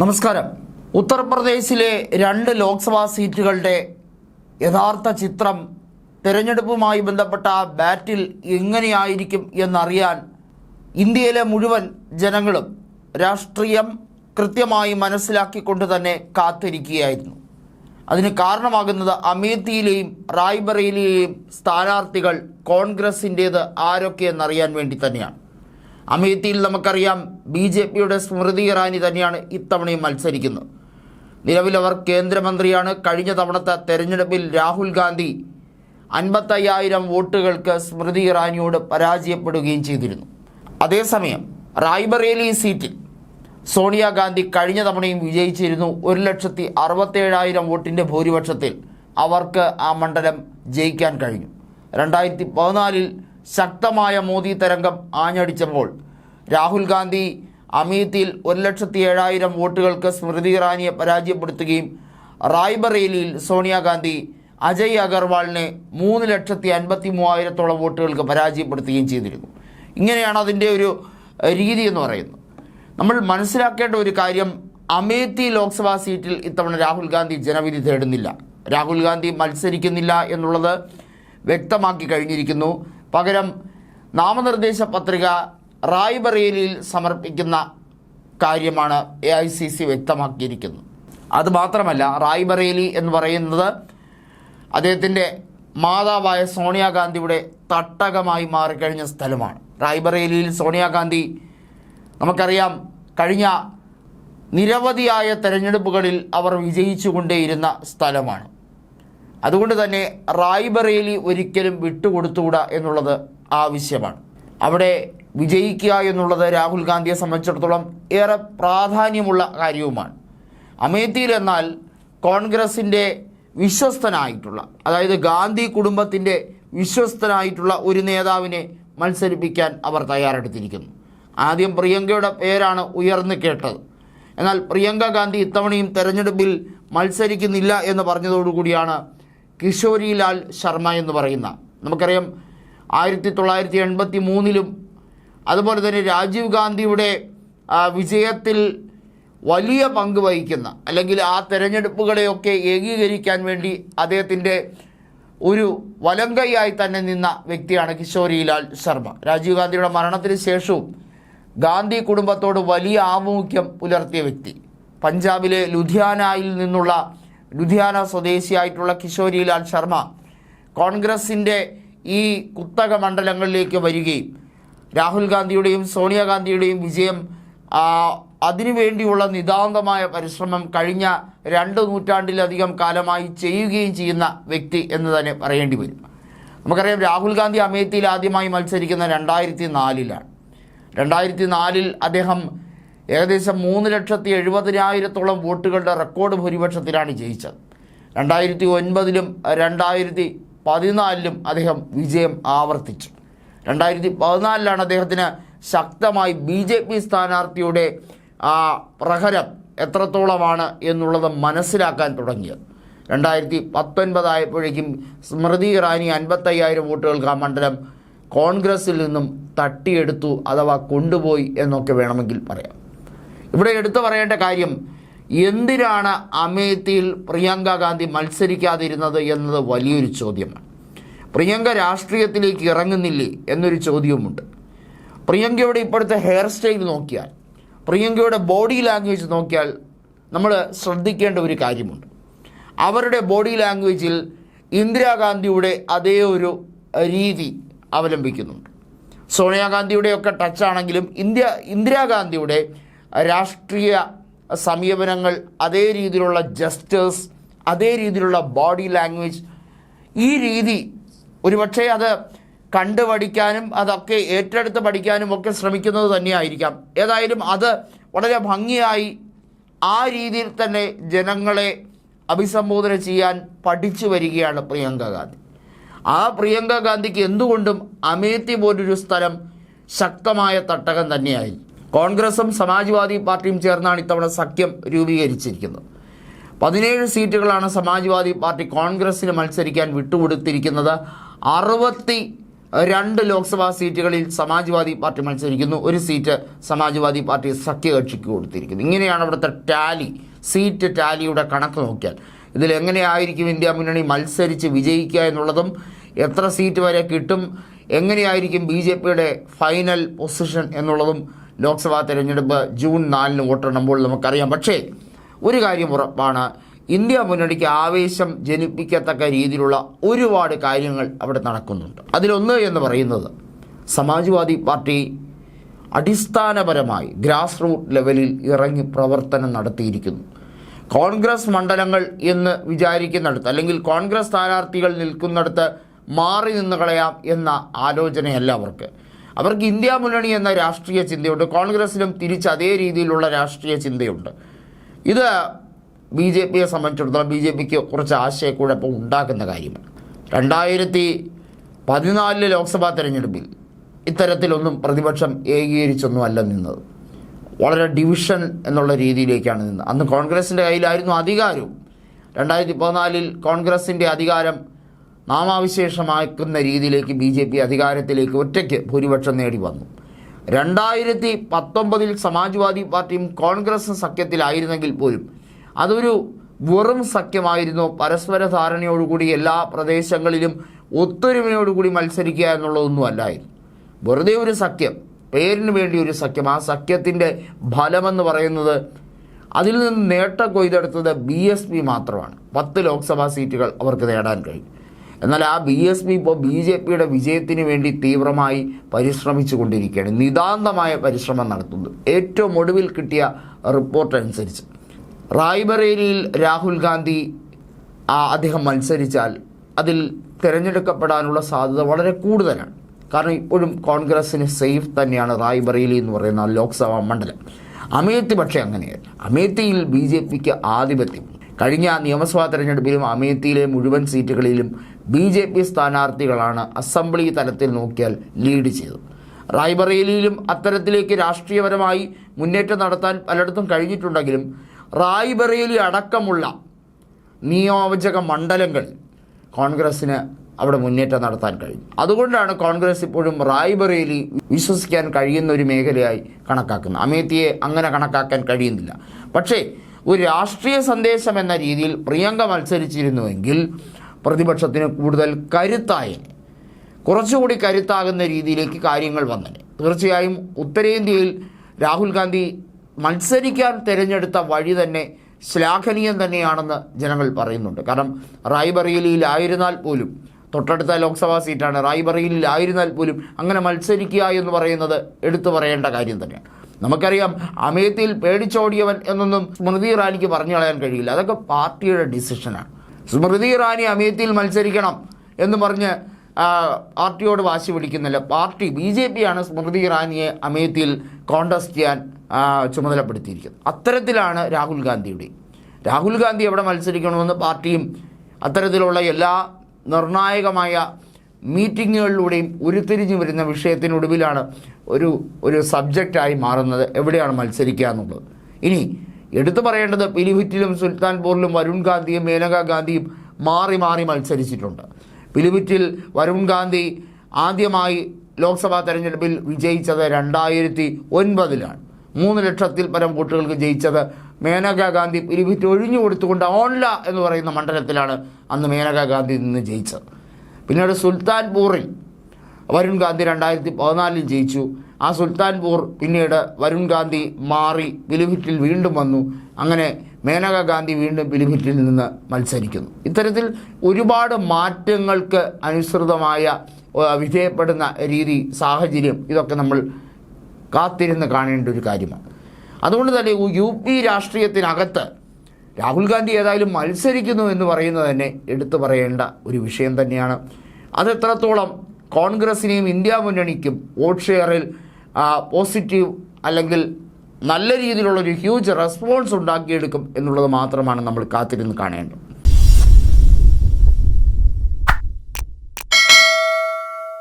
നമസ്കാരം. ഉത്തർപ്രദേശിലെ രണ്ട് ലോക്സഭാ സീറ്റുകളുടെ യഥാർത്ഥ ചിത്രം തിരഞ്ഞെടുപ്പുമായി ബന്ധപ്പെട്ട ബാറ്റിൽ എങ്ങനെയായിരിക്കും എന്നറിയാൻ ഇന്ത്യയിലെ മുഴുവൻ ജനങ്ങളും രാഷ്ട്രീയം കൃത്യമായി മനസ്സിലാക്കിക്കൊണ്ട് തന്നെ കാത്തിരിക്കുകയായിരുന്നു. അതിന് കാരണമാകുന്നത് അമേത്തിയിലെയും റായ്ബറയിലെയും സ്ഥാനാർത്ഥികൾ കോൺഗ്രസിന്റേത് ആരൊക്കെയെന്നറിയാൻ വേണ്ടി തന്നെയാണ്. അമേത്തിയിൽ നമുക്കറിയാം ബി ജെ പിയുടെ സ്മൃതി ഇറാനി തന്നെയാണ് ഇത്തവണയും മത്സരിക്കുന്നത്. നിലവിൽ അവർ കേന്ദ്രമന്ത്രിയാണ്. കഴിഞ്ഞ തവണത്തെ തെരഞ്ഞെടുപ്പിൽ രാഹുൽ ഗാന്ധി അൻപത്തയ്യായിരം വോട്ടുകൾക്ക് സ്മൃതി ഇറാനിയോട് പരാജയപ്പെടുകയും ചെയ്തിരുന്നു. അതേസമയം റായ്ബറേലി സീറ്റിൽ സോണിയാഗാന്ധി കഴിഞ്ഞ തവണയും വിജയിച്ചിരുന്നു. ഒരു ലക്ഷത്തി അറുപത്തേഴായിരം വോട്ടിന്റെ ഭൂരിപക്ഷത്തിൽ അവർക്ക് ആ മണ്ഡലം ജയിക്കാൻ കഴിഞ്ഞു. രണ്ടായിരത്തി പതിനാലിൽ ശക്തമായ മോദി തരംഗം ആഞ്ഞടിച്ചപ്പോൾ രാഹുൽ ഗാന്ധി അമേത്തിയിൽ ഒരു ലക്ഷത്തി ഏഴായിരം വോട്ടുകൾക്ക് സ്മൃതി ഇറാനിയെ പരാജയപ്പെടുത്തുകയും റായ്ബറേലിയിൽ സോണിയാഗാന്ധി അജയ് അഗർവാളിനെ മൂന്ന് ലക്ഷത്തി അൻപത്തി മൂവായിരത്തോളം വോട്ടുകൾക്ക് പരാജയപ്പെടുത്തുകയും ചെയ്തിരുന്നു. ഇങ്ങനെയാണ് അതിന്റെ ഒരു രീതി എന്ന് പറയുന്നത്. നമ്മൾ മനസ്സിലാക്കേണ്ട ഒരു കാര്യം അമേത്തി ലോക്സഭാ സീറ്റിൽ ഇത്തവണ രാഹുൽ ഗാന്ധി ജനവിധി തേടുന്നില്ല. രാഹുൽ ഗാന്ധി മത്സരിക്കുന്നില്ല എന്നുള്ളത് വ്യക്തമാക്കി കഴിഞ്ഞിരിക്കുന്നു. പകരം നാമനിർദ്ദേശ പത്രിക റായ്ബറേലിയിൽ സമർപ്പിക്കുന്ന കാര്യമാണ് എ ഐ സി സി വ്യക്തമാക്കിയിരിക്കുന്നത്. അതുമാത്രമല്ല റായ്ബറേലി എന്ന് പറയുന്നത് അദ്ദേഹത്തിന്റെ മാതാവായ സോണിയാഗാന്ധിയുടെ തട്ടകമായി മാറിക്കഴിഞ്ഞ സ്ഥലമാണ്. റായ്ബറേലിയിൽ സോണിയാഗാന്ധി നമുക്കറിയാം കഴിഞ്ഞ നിരവധിയായ തെരഞ്ഞെടുപ്പുകളിൽ അവർ വിജയിച്ചുകൊണ്ടേയിരുന്ന സ്ഥലമാണ്. അതുകൊണ്ട് തന്നെ റായ്ബറേലി ഒരിക്കലും വിട്ടുകൊടുത്തുകൂടാ എന്നുള്ളത് ആവശ്യമാണ്. അവിടെ വിജയിക്കുക എന്നുള്ളത് രാഹുൽ ഗാന്ധിയെ സംബന്ധിച്ചിടത്തോളം ഏറെ പ്രാധാന്യമുള്ള കാര്യവുമാണ്. അമേത്തിയിൽ എന്നാൽ കോൺഗ്രസിന്റെ വിശ്വസ്തനായിട്ടുള്ള അതായത് ഗാന്ധി കുടുംബത്തിന്റെ വിശ്വസ്തനായിട്ടുള്ള ഒരു നേതാവിനെ മത്സരിപ്പിക്കാൻ അവർ തയ്യാറെടുത്തിരിക്കുന്നു. ആദ്യം പ്രിയങ്കയുടെ പേരാണ് ഉയർന്നു കേട്ടത്. എന്നാൽ പ്രിയങ്ക ഗാന്ധി ഇത്തവണയും തെരഞ്ഞെടുപ്പിൽ മത്സരിക്കുന്നില്ല എന്ന് പറഞ്ഞതോടുകൂടിയാണ് കിഷോരിലാൽ ശർമ്മ എന്ന് പറയുന്ന നമുക്കറിയാം ആയിരത്തി തൊള്ളായിരത്തി എൺപത്തി മൂന്നിലും അതുപോലെ തന്നെ രാജീവ് ഗാന്ധിയുടെ വിജയത്തിൽ വലിയ പങ്ക് വഹിക്കുന്ന അല്ലെങ്കിൽ ആ തെരഞ്ഞെടുപ്പുകളെയൊക്കെ ഏകീകരിക്കാൻ വേണ്ടി അദ്ദേഹത്തിന്റെ ഒരു വലങ്കൈയായി തന്നെ നിന്ന വ്യക്തിയാണ് കിഷോരിലാൽ ശർമ്മ. രാജീവ് ഗാന്ധിയുടെ മരണത്തിന് ശേഷവും ഗാന്ധി കുടുംബത്തോട് വലിയ ആഭിമുഖ്യം പുലർത്തിയ വ്യക്തി. പഞ്ചാബിലെ ലുധിയാനയിൽ നിന്നുള്ള ലുധിയാന സ്വദേശിയായിട്ടുള്ള കിഷോരിലാൽ ശർമ്മ കോൺഗ്രസിന്റെ ഈ കുത്തക മണ്ഡലങ്ങളിലേക്ക് വരികയും രാഹുൽ ഗാന്ധിയുടെയും സോണിയാഗാന്ധിയുടെയും വിജയം അതിനുവേണ്ടിയുള്ള നിതാന്തമായ പരിശ്രമം കഴിഞ്ഞ രണ്ട് നൂറ്റാണ്ടിലധികം കാലമായി ചെയ്യുകയും ചെയ്യുന്ന വ്യക്തി എന്ന് തന്നെ പറയേണ്ടി വരും. നമുക്കറിയാം രാഹുൽ ഗാന്ധി അമേത്തിയിൽ ആദ്യമായി മത്സരിക്കുന്ന രണ്ടായിരത്തി നാലിലാണ്. രണ്ടായിരത്തി നാലിൽ അദ്ദേഹം ഏകദേശം മൂന്ന് ലക്ഷത്തി എഴുപതിനായിരത്തോളം വോട്ടുകളുടെ റെക്കോർഡ് ഭൂരിപക്ഷത്തിലാണ് ജയിച്ചത്. രണ്ടായിരത്തി ഒൻപതിലും രണ്ടായിരത്തി പതിനാലിലും അദ്ദേഹം വിജയം ആവർത്തിച്ചു. രണ്ടായിരത്തി പതിനാലിലാണ് അദ്ദേഹത്തിന് ശക്തമായി ബി ജെ പി സ്ഥാനാർത്ഥിയുടെ ആ പ്രഹരം എത്രത്തോളമാണ് എന്നുള്ളത് മനസ്സിലാക്കാൻ തുടങ്ങിയത്. രണ്ടായിരത്തി പത്തൊൻപതായപ്പോഴേക്കും സ്മൃതി ഇറാനി അൻപത്തയ്യായിരം വോട്ടുകൾക്ക് ആ മണ്ഡലം കോൺഗ്രസിൽ നിന്നും തട്ടിയെടുത്തു അഥവാ കൊണ്ടുപോയി എന്നൊക്കെ വേണമെങ്കിൽ പറയാം. ഇവിടെ എടുത്തു പറയേണ്ട കാര്യം എന്തിനാണ് അമേത്തിയിൽ പ്രിയങ്ക ഗാന്ധി മത്സരിക്കാതിരുന്നത് എന്നത് വലിയൊരു ചോദ്യമാണ്. പ്രിയങ്ക രാഷ്ട്രീയത്തിലേക്ക് ഇറങ്ങുന്നില്ലേ എന്നൊരു ചോദ്യവുമുണ്ട്. പ്രിയങ്കയുടെ ഇപ്പോഴത്തെ ഹെയർ സ്റ്റൈൽ നോക്കിയാൽ പ്രിയങ്കയുടെ ബോഡി ലാംഗ്വേജ് നോക്കിയാൽ നമ്മൾ ശ്രദ്ധിക്കേണ്ട ഒരു കാര്യമുണ്ട്. അവരുടെ ബോഡി ലാംഗ്വേജിൽ ഇന്ദിരാഗാന്ധിയുടെ അതേ ഒരു രീതി അവലംബിക്കുന്നുണ്ട്. സോണിയാഗാന്ധിയുടെയൊക്കെ ടച്ചാണെങ്കിലും ഇന്ത്യ ഇന്ദിരാഗാന്ധിയുടെ രാഷ്ട്രീയ സമീപനങ്ങൾ അതേ രീതിയിലുള്ള ജസ്റ്റേഴ്സ് അതേ രീതിയിലുള്ള ബോഡി ലാംഗ്വേജ് ഈ രീതി ഒരുപക്ഷെ അത് കണ്ടു പഠിക്കാനും അതൊക്കെ ഏറ്റെടുത്ത് പഠിക്കാനും ഒക്കെ ശ്രമിക്കുന്നത് തന്നെയായിരിക്കാം. ഏതായാലും അത് വളരെ ഭംഗിയായി ആ രീതിയിൽ തന്നെ ജനങ്ങളെ അഭിസംബോധന ചെയ്യാൻ പഠിച്ചു വരികയാണ് പ്രിയങ്ക ഗാന്ധി. ആ പ്രിയങ്ക ഗാന്ധിക്ക് എന്തുകൊണ്ടും അമേത്തി പോലൊരു സ്ഥലം ശക്തമായ തട്ടകം തന്നെയായി കോൺഗ്രസും സമാജ്വാദി പാർട്ടിയും ചേർന്നാണ് ഇത്തവണ സഖ്യം രൂപീകരിച്ചിരിക്കുന്നത്. പതിനേഴ് സീറ്റുകളാണ് സമാജ്വാദി പാർട്ടി കോൺഗ്രസ്സിന് മത്സരിക്കാൻ വിട്ടുകൊടുത്തിരിക്കുന്നത്. അറുപത്തി രണ്ട് ലോക്സഭാ സീറ്റുകളിൽ സമാജ്വാദി പാർട്ടി മത്സരിക്കുന്നു. ഒരു സീറ്റ് സമാജ്വാദി പാർട്ടി സഖ്യകക്ഷിക്ക് കൊടുത്തിരിക്കുന്നു. ഇങ്ങനെയാണ് അവിടുത്തെ ടാലി സീറ്റ് ടാലിയുടെ കണക്ക് നോക്കിയാൽ. ഇതിൽ എങ്ങനെയായിരിക്കും ഇന്ത്യ മുന്നണി മത്സരിച്ച് വിജയിക്കുക എന്നുള്ളതും എത്ര സീറ്റ് വരെ കിട്ടും എങ്ങനെയായിരിക്കും ബി ഫൈനൽ പൊസിഷൻ എന്നുള്ളതും ലോക്സഭാ തെരഞ്ഞെടുപ്പ് ജൂൺ നാലിന് വോട്ടെണ്ണുമ്പോൾ നമുക്കറിയാം. പക്ഷേ ഒരു കാര്യം ഉറപ്പാണ്. ഇന്ത്യ മുന്നണിക്ക് ആവേശം ജനിപ്പിക്കത്തക്ക രീതിയിലുള്ള ഒരുപാട് കാര്യങ്ങൾ അവിടെ നടക്കുന്നുണ്ട്. അതിലൊന്ന് എന്ന് പറയുന്നത് സമാജ്വാദി പാർട്ടി അടിസ്ഥാനപരമായി ഗ്രാസ് റൂട്ട് ലെവലിൽ ഇറങ്ങി പ്രവർത്തനം നടത്തിയിരിക്കുന്നു. കോൺഗ്രസ് മണ്ഡലങ്ങൾ എന്ന് വിചാരിക്കുന്നിടത്ത് അല്ലെങ്കിൽ കോൺഗ്രസ് സ്ഥാനാർത്ഥികൾ നിൽക്കുന്നിടത്ത് മാറി നിന്ന് കളയാം എന്ന ആലോചനയല്ല അവർക്ക്. അവർക്ക് ഇന്ത്യ മുന്നണി എന്ന രാഷ്ട്രീയ ചിന്തയുണ്ട്. കോൺഗ്രസിലും തിരിച്ച് അതേ രീതിയിലുള്ള രാഷ്ട്രീയ ചിന്തയുണ്ട്. ഇത് ബി ജെ പിയെ സംബന്ധിച്ചിടത്തോളം ബി ജെ പിക്ക് കുറച്ച് ആശയക്കുഴപ്പം ഉണ്ടാക്കുന്ന കാര്യമാണ്. രണ്ടായിരത്തി പതിനാലിലെ ലോക്സഭാ തെരഞ്ഞെടുപ്പിൽ ഇത്തരത്തിലൊന്നും പ്രതിപക്ഷം ഏകീകരിച്ചൊന്നും അല്ല നിന്നത്. വളരെ ഡിവിഷൻ എന്നുള്ള രീതിയിലേക്കാണ് നിന്നത്. അന്ന് കോൺഗ്രസിന്റെ കയ്യിലായിരുന്നു അധികാരവും. രണ്ടായിരത്തി പതിനാലിൽ കോൺഗ്രസിന്റെ അധികാരം നാമാവിശേഷമാക്കുന്ന രീതിയിലേക്ക് ബി ജെ പി അധികാരത്തിലേക്ക് ഒറ്റയ്ക്ക് ഭൂരിപക്ഷം നേടി വന്നു. രണ്ടായിരത്തി പത്തൊമ്പതിൽ സമാജ്വാദി പാർട്ടിയും കോൺഗ്രസും സഖ്യത്തിലായിരുന്നെങ്കിൽ പോലും അതൊരു വെറും സഖ്യമായിരുന്നു. പരസ്പര ധാരണയോടുകൂടി എല്ലാ പ്രദേശങ്ങളിലും ഒത്തൊരുമയോടുകൂടി മത്സരിക്കുക എന്നുള്ളതൊന്നും അല്ലായിരുന്നു. വെറുതെ ഒരു സഖ്യം പേരിന് വേണ്ടി ഒരു സഖ്യം. ആ സഖ്യത്തിന്റെ ഫലമെന്ന് പറയുന്നത് അതിൽ നിന്ന് നേട്ടം കൊയ്തെടുത്തത് ബി എസ് പി മാത്രമാണ്. പത്ത് ലോക്സഭാ സീറ്റുകൾ അവർക്ക് നേടാൻ കഴിയും. എന്നാൽ ആ ബി എസ് പി ഇപ്പോൾ ബി ജെ പിയുടെ വിജയത്തിന് വേണ്ടി തീവ്രമായി പരിശ്രമിച്ചു കൊണ്ടിരിക്കുകയാണ് നിതാന്തമായ പരിശ്രമം നടത്തുന്നത് ഏറ്റവും ഒടുവിൽ കിട്ടിയ റിപ്പോർട്ട് അനുസരിച്ച്. റായ്ബറേലിയിൽ രാഹുൽ ഗാന്ധി അദ്ദേഹം മത്സരിച്ചാൽ അതിൽ തിരഞ്ഞെടുക്കപ്പെടാനുള്ള സാധ്യത വളരെ കൂടുതലാണ്. കാരണം ഇപ്പോഴും കോൺഗ്രസ്സിന് സേഫ് തന്നെയാണ് റായ്ബറേലി എന്ന് പറയുന്ന ലോക്സഭാ മണ്ഡലം. അമേത്തി പക്ഷേ അങ്ങനെയല്ല. അമേത്തിയിൽ ബി ജെ പിക്ക് ആധിപത്യം. കഴിഞ്ഞ നിയമസഭാ തെരഞ്ഞെടുപ്പിലും അമേത്തിയിലെ മുഴുവൻ സീറ്റുകളിലും ബി ജെ പി സ്ഥാനാർത്ഥികളാണ് അസംബ്ലി തലത്തിൽ നോക്കിയാൽ ലീഡ് ചെയ്തത്. റായ്ബറേലിയിലും അത്തരത്തിലേക്ക് രാഷ്ട്രീയപരമായി മുന്നേറ്റം നടത്താൻ പലയിടത്തും കഴിഞ്ഞിട്ടുണ്ടെങ്കിലും റായ്ബറേലി അടക്കമുള്ള നിയോജക മണ്ഡലങ്ങൾ കോൺഗ്രസ്സിന് അവിടെ മുന്നേറ്റം നടത്താൻ കഴിഞ്ഞു. അതുകൊണ്ടാണ് കോൺഗ്രസ് ഇപ്പോഴും റായ്ബറേലി വിശ്വസിക്കാൻ കഴിയുന്ന ഒരു മേഖലയായി കണക്കാക്കുന്നത്. അമേത്തിയെ അങ്ങനെ കണക്കാക്കാൻ കഴിയുന്നില്ല. പക്ഷേ ഒരു രാഷ്ട്രീയ സന്ദേശം എന്ന രീതിയിൽ പ്രിയങ്ക മത്സരിച്ചിരുന്നുവെങ്കിൽ പ്രതിപക്ഷത്തിന് കൂടുതൽ കരുത്തായേനെ കുറച്ചുകൂടി കരുത്താകുന്ന രീതിയിലേക്ക് കാര്യങ്ങൾ വന്നേ തീർച്ചയായും ഉത്തരേന്ത്യയിൽ രാഹുൽ ഗാന്ധി മത്സരിക്കാൻ തിരഞ്ഞെടുത്ത വഴി തന്നെ ശ്ലാഘനീയം തന്നെയാണെന്ന് ജനങ്ങൾ പറയുന്നുണ്ട്. കാരണം റായ്ബറേലിയിലായിരുന്നാൽ പോലും തൊട്ടടുത്ത ലോക്സഭാ സീറ്റാണ്. റായ്ബറേലിയിലായിരുന്നാൽ പോലും അങ്ങനെ മത്സരിക്കുക എന്ന് പറയുന്നത് എടുത്തു പറയേണ്ട കാര്യം തന്നെയാണ്. നമുക്കറിയാം അമേത്തിയിൽ പേടിച്ചോടിയവൻ എന്നൊന്നും സ്മൃതി ഇറാനിക്ക് പറഞ്ഞു കളയാൻ കഴിയില്ല. അതൊക്കെ പാർട്ടിയുടെ ഡിസിഷനാണ്. സ്മൃതി ഇറാനി അമേത്തിയിൽ മത്സരിക്കണം എന്ന് പറഞ്ഞ് പാർട്ടിയോട് വാശി പിടിക്കുന്നില്ല. പാർട്ടി ബി ജെ പിയാണ് സ്മൃതി ഇറാനിയെ അമേത്തിയിൽ കോൺടസ്റ്റ് ചെയ്യാൻ ചുമതലപ്പെടുത്തിയിരിക്കുന്നത്. അത്തരത്തിലാണ് രാഹുൽ ഗാന്ധിയുടെ. രാഹുൽ ഗാന്ധി എവിടെ മത്സരിക്കണമെന്ന് പാർട്ടിയും അത്തരത്തിലുള്ള എല്ലാ നിർണായകമായ മീറ്റിങ്ങുകളിലൂടെയും ഉരുത്തിരിഞ്ഞു വരുന്ന വിഷയത്തിനൊടുവിലാണ് ഒരു ഒരു സബ്ജക്റ്റായി മാറുന്നത് എവിടെയാണ് മത്സരിക്കുക എന്നുള്ളത്. ഇനി എടുത്തു പറയേണ്ടത് പിലിഭിറ്റിലും സുൽത്താൻപൂരിലും വരുൺ ഗാന്ധിയും മേനക ഗാന്ധിയും മാറി മാറി മത്സരിച്ചിട്ടുണ്ട്. പിലിഭിറ്റിൽ വരുൺ ഗാന്ധി ആദ്യമായി ലോക്സഭാ തെരഞ്ഞെടുപ്പിൽ വിജയിച്ചത് രണ്ടായിരത്തി ഒൻപതിലാണ് മൂന്ന് ലക്ഷത്തിൽ പരം വോട്ടുകൾക്ക് ജയിച്ചത് മേനക ഗാന്ധി പിലിഭിറ്റ് ഒഴിഞ്ഞു കൊടുത്തുകൊണ്ട് ഓൺല എന്ന് പറയുന്ന മണ്ഡലത്തിലാണ് അന്ന് മേനക ഗാന്ധി നിന്ന് ജയിച്ചത്. പിന്നീട് സുൽത്താൻപൂറിൽ വരുൺ ഗാന്ധി രണ്ടായിരത്തി പതിനാലിൽ ജയിച്ചു. ആ സുൽത്താൻപൂർ പിന്നീട് വരുൺ ഗാന്ധി മാറി പിലിഭിറ്റിൽ വീണ്ടും വന്നു. അങ്ങനെ മേനക ഗാന്ധി വീണ്ടും പിലിഭിറ്റിൽ നിന്ന് മത്സരിക്കുന്നു. ഇത്തരത്തിൽ ഒരുപാട് മാറ്റങ്ങൾക്ക് അനുസൃതമായ വിധേയപ്പെടുന്ന രീതി സാഹചര്യം ഇതൊക്കെ നമ്മൾ കാത്തിരുന്ന് കാണേണ്ട ഒരു കാര്യമാണ്. അതുകൊണ്ട് തന്നെ യു പി രാഷ്ട്രീയത്തിനകത്ത് രാഹുൽ ഗാന്ധി ഏതായാലും മത്സരിക്കുന്നു എന്ന് പറയുന്നത് തന്നെ എടുത്തു പറയേണ്ട ഒരു വിഷയം തന്നെയാണ്. അത് എത്രത്തോളം കോൺഗ്രസിനെയും ഇന്ത്യ മുന്നണിക്കും വോട്ട് ഷെയറിൽ പോസിറ്റീവ് അല്ലെങ്കിൽ നല്ല രീതിയിലുള്ളൊരു ഹ്യൂജ് റെസ്പോൺസ് ഉണ്ടാക്കിയെടുക്കും എന്നുള്ളത് മാത്രമാണ് നമ്മൾ കാത്തിരുന്ന് കാണേണ്ടത്.